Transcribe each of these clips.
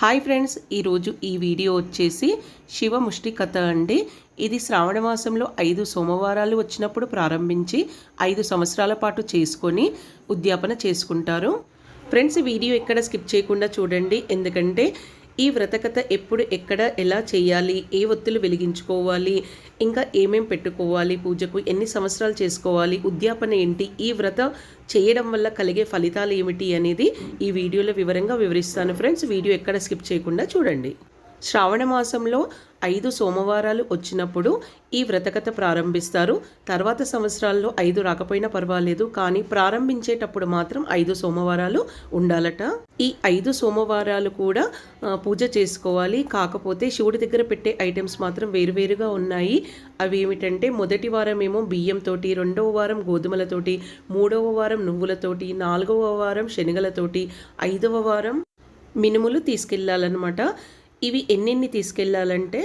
Hi friends ఈరోజు ఈ video వచ్చేసి శివ ముష్టి కథ అండి. ఇది శ్రావణ మాసంలో ఐదు సోమవారాలు వచ్చినప్పుడు ప్రారంభించి ఐదు సంవత్సరాల పాటు చేసుకొని ఉద్యాపన చేసుకుంటారు. ఫ్రెండ్స్ వీడియో ఎక్కడ స్కిప్ చేయకుండా చూడండి. ఎందుకంటే ఈ వ్రతకథ ఎప్పుడు ఎక్కడ ఎలా చేయాలి ఏ ఒత్తులు వెలిగించుకోవాలి ఇంకా ఏమేం పెట్టుకోవాలి పూజకు ఎన్ని సంవత్సరాలు చేసుకోవాలి ఉద్యాపన ఏంటి ఈ వ్రత చేయడం వల్ల కలిగే ఫలితాలు ఏమిటి అనేది ఈ వీడియోలో వివరంగా వివరిస్తాను. ఫ్రెండ్స్ వీడియో ఎక్కడ స్కిప్ చేయకుండా చూడండి. శ్రావణ మాసంలో ఐదు సోమవారాలు వచ్చినప్పుడు ఈ వ్రతకథ ప్రారంభిస్తారు. తర్వాత సంవత్సరాల్లో ఐదు రాకపోయినా పర్వాలేదు కానీ ప్రారంభించేటప్పుడు మాత్రం ఐదు సోమవారాలు ఉండాలట. ఈ ఐదు సోమవారాలు కూడా పూజ చేసుకోవాలి. కాకపోతే శివుడి దగ్గర పెట్టే ఐటమ్స్ మాత్రం వేరువేరుగా ఉన్నాయి. అవి ఏమిటంటే మొదటి వారం ఏమో బియ్యంతోటి రెండవ వారం గోధుమలతోటి మూడవ వారం నువ్వులతోటి నాలుగవ వారం శనగలతోటి ఐదవ వారం మినుములు తీసుకెళ్ళాలన్నమాట ఇవి ఎన్నెన్ని తీసుకెళ్ళాలంటే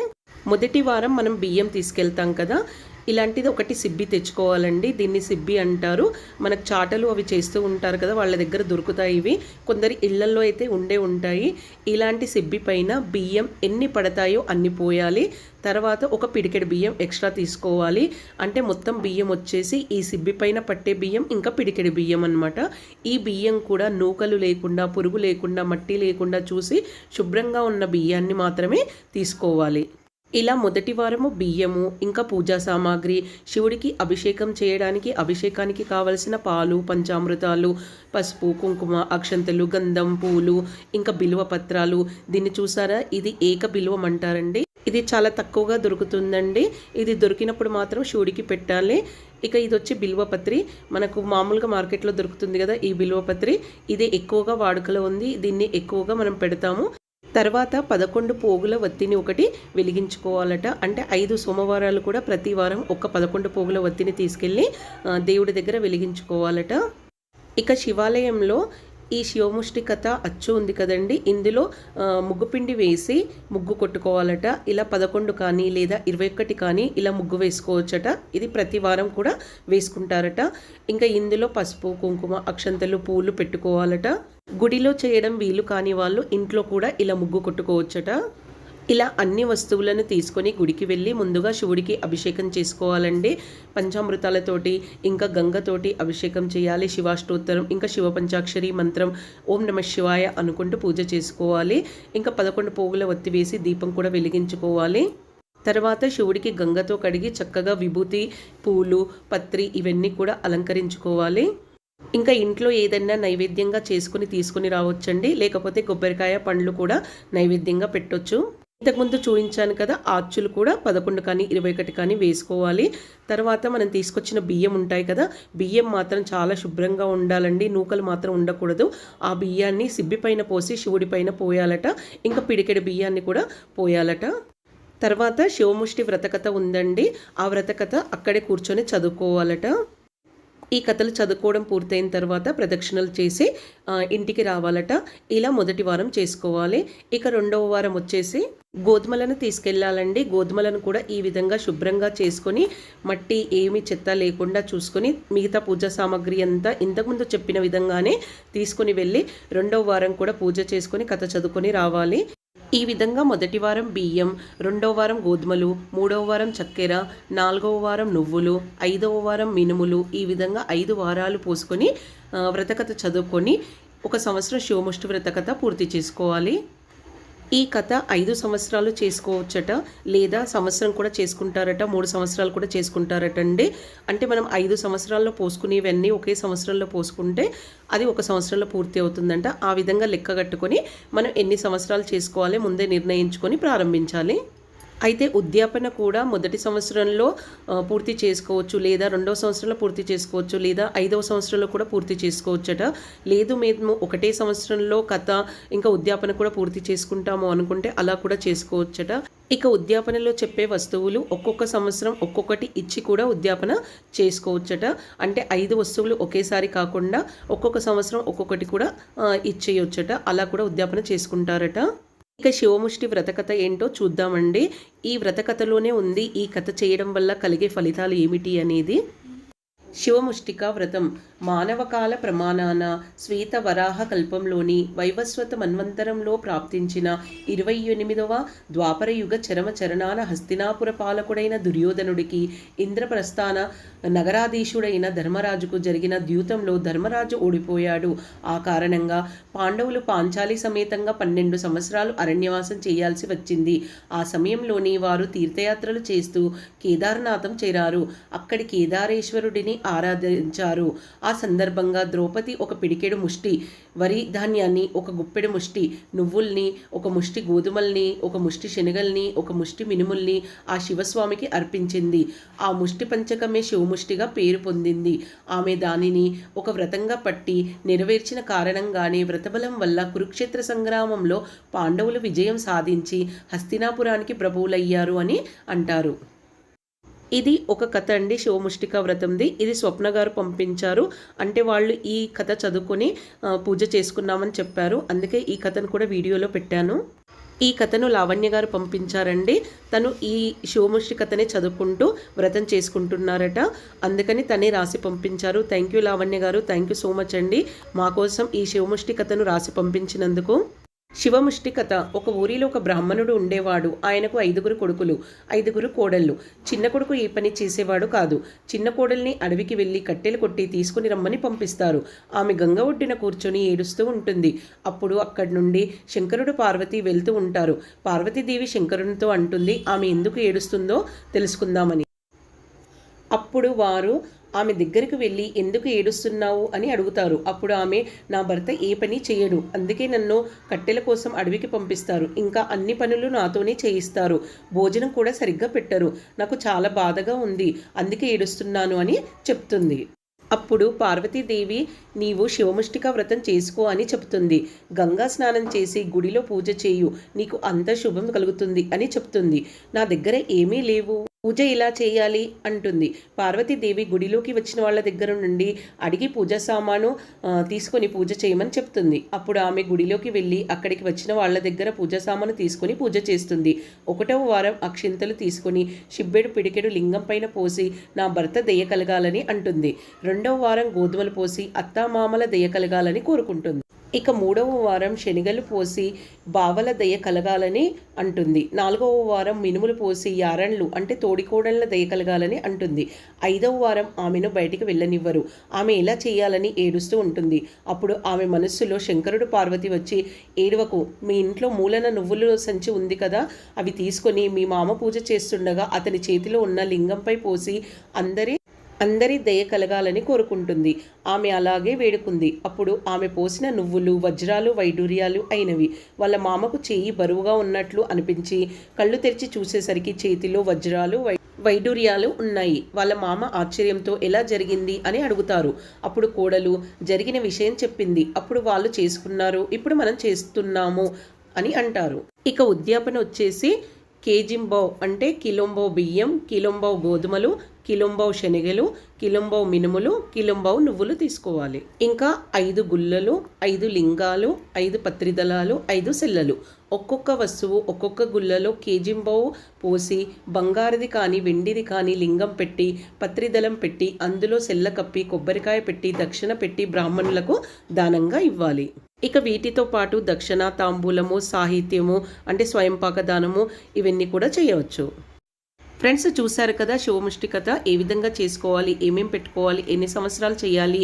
మొదటి వారం మనం బియ్యం తీసుకెళ్తాం కదా. ఇలాంటిది ఒకటి సిబ్బి తెచ్చుకోవాలండి. దీన్ని సిబ్బి అంటారు. మనకు చాటలు అవి చేస్తూ ఉంటారు కదా వాళ్ళ దగ్గర దొరుకుతాయి ఇవి. కొందరి ఇళ్ళల్లో అయితే ఉండే ఉంటాయి. ఇలాంటి సిబ్బి పైన బియ్యం ఎన్ని పడతాయో అన్ని పోయాలి. తర్వాత ఒక పిడికెడు బియ్యం ఎక్స్ట్రా తీసుకోవాలి. అంటే మొత్తం బియ్యం వచ్చేసి ఈ సిబ్బి పైన పట్టే బియ్యం ఇంకా పిడికెడు బియ్యం అనమాట ఈ బియ్యం కూడా నూకలు లేకుండా పురుగు లేకుండా మట్టి లేకుండా చూసి శుభ్రంగా ఉన్న బియ్యాన్ని మాత్రమే తీసుకోవాలి. ఇలా మొదటి వారము బియ్యము ఇంకా పూజా సామాగ్రి శివుడికి అభిషేకం చేయడానికి అభిషేకానికి కావలసిన పాలు పంచామృతాలు పసుపు కుంకుమ అక్షంతలు గంధం పూలు ఇంకా బిలువ పత్రాలు. దీన్ని చూసారా? ఇది ఏక బిలువం అంటారండి. ఇది చాలా తక్కువగా దొరుకుతుందండి. ఇది దొరికినప్పుడు మాత్రం శివుడికి పెట్టాలి. ఇక ఇది వచ్చి బిల్వపత్రి మనకు మామూలుగా మార్కెట్లో దొరుకుతుంది కదా ఈ బిల్వపత్రి ఇది ఎక్కువగా వాడుకలో ఉంది. దీన్ని ఎక్కువగా మనం పెడతాము. తర్వాత పదకొండు పోగుల వత్తిని ఒకటి వెలిగించుకోవాలట. అంటే ఐదు సోమవారాలు కూడా ప్రతి వారం ఒక పదకొండు పోగుల వత్తిని తీసుకెళ్ళి దేవుడి దగ్గర వెలిగించుకోవాలట. ఇక శివాలయంలో ఈ శివముష్టి కథ అచ్చు ఉంది కదండి. ఇందులో ముగ్గుపిండి వేసి ముగ్గు కొట్టుకోవాలట. ఇలా పదకొండు కానీ లేదా ఇరవై ఒకటి కానీ ఇలా ముగ్గు వేసుకోవచ్చట. ఇది ప్రతి వారం కూడా వేసుకుంటారట. ఇంకా ఇందులో పసుపు కుంకుమ అక్షంతలు పూలు పెట్టుకోవాలట. గుడిలో చేయడం వీలు కాని వాళ్ళు ఇంట్లో కూడా ఇలా ముగ్గు కొట్టుకోవచ్చట. ఇలా అన్ని వస్తువులను తీసుకొని గుడికి వెళ్ళి ముందుగా శివుడికి అభిషేకం చేసుకోవాలండి. పంచామృతాలతోటి ఇంకా గంగతోటి అభిషేకం చేయాలి శివాష్టోత్తరం ఇంకా శివ పంచాక్షరి మంత్రం ఓం నమ శివాయ అనుకుంటూ పూజ చేసుకోవాలి. ఇంకా పదకొండు పోగుల ఒత్తి వేసి దీపం కూడా వెలిగించుకోవాలి. తర్వాత శివుడికి గంగతో కడిగి చక్కగా విభూతి పూలు పత్రి ఇవన్నీ కూడా అలంకరించుకోవాలి. ఇంకా ఇంట్లో ఏదైనా నైవేద్యంగా చేసుకుని తీసుకుని రావచ్చండి. లేకపోతే కొబ్బరికాయ పండ్లు కూడా నైవేద్యంగా పెట్టొచ్చు. ఇంతకుముందు చూపించాను కదా ఆర్చులు కూడా పదకొండు కానీ ఇరవై ఒకటి కానీ వేసుకోవాలి. తర్వాత మనం తీసుకొచ్చిన బియ్యం ఉంటాయి కదా బియ్యం మాత్రం చాలా శుభ్రంగా ఉండాలండి. నూకలు మాత్రం ఉండకూడదు. ఆ బియ్యాన్ని సిబ్బి పైన పోసి శివుడి పైన పోయాలట. ఇంకా పిడికెడు బియ్యాన్ని కూడా పోయాలట. తర్వాత శివముష్టి వ్రతకథ ఉందండి. ఆ వ్రతకథ అక్కడే కూర్చొని చదువుకోవాలట. ఈ కథలు చదువుకోవడం పూర్తయిన తర్వాత ప్రదక్షిణలు చేసి ఇంటికి రావాలట. ఇలా మొదటి వారం చేసుకోవాలి. ఇక రెండవ వారం వచ్చేసి గోధుమలను తీసుకెళ్ళాలండి గోధుమలను కూడా ఈ విధంగా శుభ్రంగా చేసుకొని మట్టి ఏమి చెత్త లేకుండా చూసుకొని మిగతా పూజా సామాగ్రి అంతా ఇంతకుముందు చెప్పిన విధంగానే తీసుకొని వెళ్ళి రెండవ వారం కూడా పూజ చేసుకొని కథ చదువుకొని రావాలి. ఈ విధంగా మొదటి వారం బియ్యం రెండవ వారం గోధుమలు మూడవ వారం చక్కెర నాలుగవ వారం నువ్వులు ఐదవ వారం మినుములు ఈ విధంగా ఐదు వారాలు పోసుకొని వ్రతకథ చదువుకొని ఒక సంవత్సరం శివముష్టి వ్రతకథ పూర్తి చేసుకోవాలి. ఈ కథ ఐదు సంవత్సరాలు చేసుకోవచ్చట లేదా సంవత్సరం కూడా చేసుకుంటారట మూడు సంవత్సరాలు కూడా చేసుకుంటారట అండి. అంటే మనం ఐదు సంవత్సరాల్లో పోసుకునేవన్నీ ఒకే సంవత్సరంలో పోసుకుంటే అది ఒక సంవత్సరంలో పూర్తి అవుతుందంట. ఆ విధంగా లెక్క కట్టుకొని మనం ఎన్ని సంవత్సరాలు చేసుకోవాలి ముందే నిర్ణయించుకొని ప్రారంభించాలి. అయితే ఉద్యాపన కూడా మొదటి సంవత్సరంలో పూర్తి చేసుకోవచ్చు లేదా రెండవ సంవత్సరంలో పూర్తి చేసుకోవచ్చు లేదా ఐదవ సంవత్సరంలో కూడా పూర్తి చేసుకోవచ్చట. లేదు మేము ఒకటే సంవత్సరంలో కథ ఇంకా ఉద్యాపన కూడా పూర్తి చేసుకుంటాము అనుకుంటే అలా కూడా చేసుకోవచ్చట. ఇక ఉద్యాపనలో చెప్పే వస్తువులు ఒక్కొక్క సంవత్సరం ఒక్కొక్కటి ఇచ్చి కూడా ఉద్యాపన చేసుకోవచ్చట. అంటే ఐదు వస్తువులు ఒకేసారి కాకుండా ఒక్కొక్క సంవత్సరం ఒక్కొక్కటి కూడా ఇచ్చేయొచ్చట. అలా కూడా ఉద్యాపన చేసుకుంటారట. ఇక శివముష్టి వ్రతకథ ఏంటో చూద్దామండి. ఈ వ్రతకథలోనే ఉంది ఈ కథ చేయడం వల్ల కలిగే ఫలితాలు ఏమిటి అనేది. శివముష్టిక వ్రతం. మానవకాల ప్రమాణాన శ్వేత వరాహ కల్పంలోని వైవస్వత మన్వంతరంలో ప్రాప్తించిన ఇరవై ఎనిమిదవ ద్వాపరయుగ చరమ చరణాల హస్తినాపుర పాలకుడైన దుర్యోధనుడికి ఇంద్రప్రస్థాన నగరాధీశుడైన ధర్మరాజుకు జరిగిన ద్యూతంలో ధర్మరాజు ఓడిపోయాడు. ఆ కారణంగా పాండవులు పాంచాలి సమేతంగా పన్నెండు సంవత్సరాలు అరణ్యవాసం చేయాల్సి వచ్చింది. ఆ సమయంలోని వారు తీర్థయాత్రలు చేస్తూ కేదారనాథం చేరారు. అక్కడి కేదారేశ్వరుడిని ఆరాధించారు. ఆ సందర్భంగా ద్రౌపది ఒక పిడికెడు ముష్టి వరి ధాన్యాన్ని ఒక గుప్పెడు ముష్టి నువ్వుల్ని ఒక ముష్టి గోధుమల్ని ఒక ముష్టి శనగల్ని ఒక ముష్టి మినుముల్ని ఆ శివస్వామికి అర్పించింది. ఆ ముష్టి పంచకమే శివముష్టిగా పేరు పొందింది. ఆమె దానిని ఒక వ్రతంగా పట్టి నెరవేర్చిన కారణంగానే వ్రతబలం వల్ల కురుక్షేత్ర సంగ్రామంలో పాండవులు విజయం సాధించి హస్తినాపురానికి ప్రభువులయ్యారు అని అంటారు. ఇది ఒక కథ అండి శివముష్టిక వ్రతంది. ఇది స్వప్న గారు పంపించారు. అంటే వాళ్ళు ఈ కథ చదువుకొని పూజ చేసుకున్నామని చెప్పారు. అందుకే ఈ కథను కూడా వీడియోలో పెట్టాను. ఈ కథను లావణ్య గారు పంపించారండి. తను ఈ శివముష్టి కథనే చదువుకుంటూ వ్రతం చేసుకుంటున్నారట. అందుకని తనే రాసి పంపించారు. థ్యాంక్ యూ లావణ్య గారు. థ్యాంక్ యూ సో మచ్ అండి. మా కోసం ఈ శివముష్టి కథను రాసి పంపించినందుకు. శివముష్టి కథ ఒక ఊరిలో ఒక బ్రాహ్మణుడు ఉండేవాడు. ఆయనకు ఐదుగురు కొడుకులు ఐదుగురు కోడళ్ళు. చిన్న కొడుకు ఏ పని చేసేవాడు కాదు. చిన్న కోడల్ని అడవికి వెళ్ళి కట్టెలు కొట్టి తీసుకుని రమ్మని పంపిస్తారు. ఆమె గంగ ఒడ్డున కూర్చొని ఏడుస్తూ ఉంటుంది. అప్పుడు అక్కడి నుండి శంకరుడు పార్వతి వెళ్తూ ఉంటారు. పార్వతీదేవి శంకరునితో అంటుంది ఆమె ఎందుకు ఏడుస్తుందో తెలుసుకుందామని. అప్పుడు వారు ఆమె దగ్గరికి వెళ్ళి ఎందుకు ఏడుస్తున్నావు? అని అడుగుతారు. అప్పుడు ఆమె నా భర్త ఏ పని చేయడు అందుకే నన్ను కట్టెల కోసం అడవికి పంపిస్తారు. ఇంకా అన్ని పనులు నాతోనే చేయిస్తారు. భోజనం కూడా సరిగ్గా పెట్టరు. నాకు చాలా బాధగా ఉంది. అందుకే ఏడుస్తున్నాను అని చెప్తుంది. అప్పుడు పార్వతీదేవి నీవు శివముష్టిక వ్రతం చేసుకో అని చెప్తుంది. గంగా స్నానం చేసి గుడిలో పూజ చేయు. నీకు అంత శుభం కలుగుతుంది అని చెప్తుంది. నా దగ్గర ఏమీ లేవు. పూజ ఇలా చేయాలి అంటుంది. పార్వతీదేవి గుడిలోకి వచ్చిన వాళ్ళ దగ్గర నుండి అడిగి పూజ సామాను తీసుకొని పూజ చేయమని చెప్తుంది. అప్పుడు ఆమె గుడిలోకి వెళ్ళి అక్కడికి వచ్చిన వాళ్ళ దగ్గర పూజ సామాను తీసుకొని పూజ చేస్తుంది. ఒకటవ వారం అక్షింతలు తీసుకొని షిబ్బెడు పిడికెడు లింగం పైన పోసి నా భర్త దయ కలగాలని అంటుంది. రెండవ వారం గోధుమలు పోసి అత్తామామల దయ కలగాలని కోరుకుంటుంది. ఇక మూడవ వారం శనిగలు పోసి బావల దయ కలగాలని అంటుంది. నాలుగవ వారం మినుములు పోసి యారణ్లు అంటే తోడికోడళ్ళ దయ కలగాలని అంటుంది. ఐదవ వారం ఆమెను బయటికి వెళ్ళనివ్వరు. ఆమె ఎలా చేయాలని ఏడుస్తూ ఉంటుంది. అప్పుడు ఆమె మనస్సులో శంకరుడు పార్వతి వచ్చి ఏడవకు మీ ఇంట్లో మూలన నువ్వుల సంచి ఉంది కదా అవి తీసుకొని మీ మామ పూజ చేస్తుండగా అతని చేతిలో ఉన్న లింగంపై పోసి అందరి అందరి దయ కలగాలని కోరుకుంటుంది. ఆమె అలాగే వేడుకుంది. అప్పుడు ఆమె పోసిన నువ్వులు వజ్రాలు వైడూర్యాలు అయినవి వాళ్ళ మామకు చేయి బరువుగా ఉన్నట్లు అనిపించి కళ్ళు తెరిచి చూసేసరికి చేతిలో వజ్రాలు వై వైడూర్యాలు ఉన్నాయి. వాళ్ళ మామ ఆశ్చర్యంతో ఎలా జరిగింది అని అడుగుతారు. అప్పుడు కోడలు జరిగిన విషయం చెప్పింది. అప్పుడు వాళ్ళు చేసుకున్నారు. ఇప్పుడు మనం చేస్తున్నాము అని అంటారు. ఇక ఉద్యాపన వచ్చేసి కేజింబావ్ అంటే కిలోంబో బియ్యం కిలోంబావ్ గోధుమలు కిలోంబావ్ శనగలు కిలోంబావ్ మినుములు కిలోంబావ్ నువ్వులు తీసుకోవాలి. ఇంకా ఐదు గుల్లలు ఐదు లింగాలు ఐదు పత్రిదళాలు ఐదు సెల్లలు. ఒక్కొక్క వస్తువు ఒక్కొక్క గుల్లలో కేజింబావు పోసి బంగారుది కానీ వెండిది కానీ లింగం పెట్టి పత్రిదళం పెట్టి అందులో సెల్ల కప్పి కొబ్బరికాయ పెట్టి దక్షిణ పెట్టి బ్రాహ్మణులకు దానంగా ఇవ్వాలి. ఇక వీటితో పాటు దక్షిణ తాంబూలము సాహిత్యము అంటే స్వయంపాక దానము ఇవన్నీ కూడా చేయవచ్చు. ఫ్రెండ్స్ చూశారు కదా శివముష్టి కథ? ఏ విధంగా చేసుకోవాలి? ఏమేం పెట్టుకోవాలి? ఎన్ని సంవత్సరాలు చేయాలి?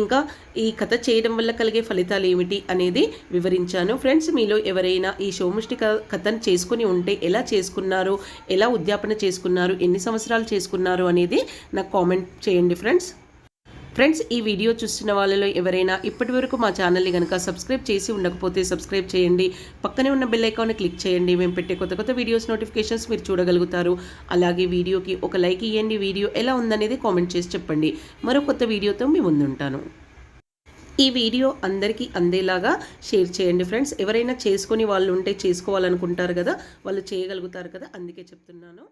ఇంకా ఈ కథ చేయడం వల్ల కలిగే ఫలితాలు ఏమిటి అనేది వివరించాను. ఫ్రెండ్స్ మీలో ఎవరైనా ఈ శివముష్టి కథను చేసుకుని ఉంటే ఎలా చేసుకున్నారు? ఎలా ఉద్యాపన చేసుకున్నారు? ఎన్ని సంవత్సరాలు చేసుకున్నారు అనేది నాకు కామెంట్ చేయండి ఫ్రెండ్స్. ఫ్రెండ్స్ ఈ వీడియో చూస్తున్న వాళ్ళలో ఎవరైనా ఇప్పటి వరకు మా ఛానల్ని కనుక సబ్స్క్రైబ్ చేసి ఉండకపోతే సబ్స్క్రైబ్ చేయండి. పక్కనే ఉన్న బెల్ ఐకాన్ని క్లిక్ చేయండి. మేము పెట్టే కొత్త కొత్త వీడియోస్ నోటిఫికేషన్స్ మీరు చూడగలుగుతారు. అలాగే వీడియోకి ఒక లైక్ ఇవ్వండి వీడియో ఎలా ఉందనేది కామెంట్ చేసి చెప్పండి. మరో కొత్త వీడియోతో మీ ముందుంటాను. ఈ వీడియో అందరికీ అందేలాగా షేర్ చేయండి ఫ్రెండ్స్ ఎవరైనా చేసుకొని వాళ్ళు ఉంటే చేసుకోవాలనుకుంటారు కదా వాళ్ళు చేయగలుగుతారు కదా అందుకే చెప్తున్నాను.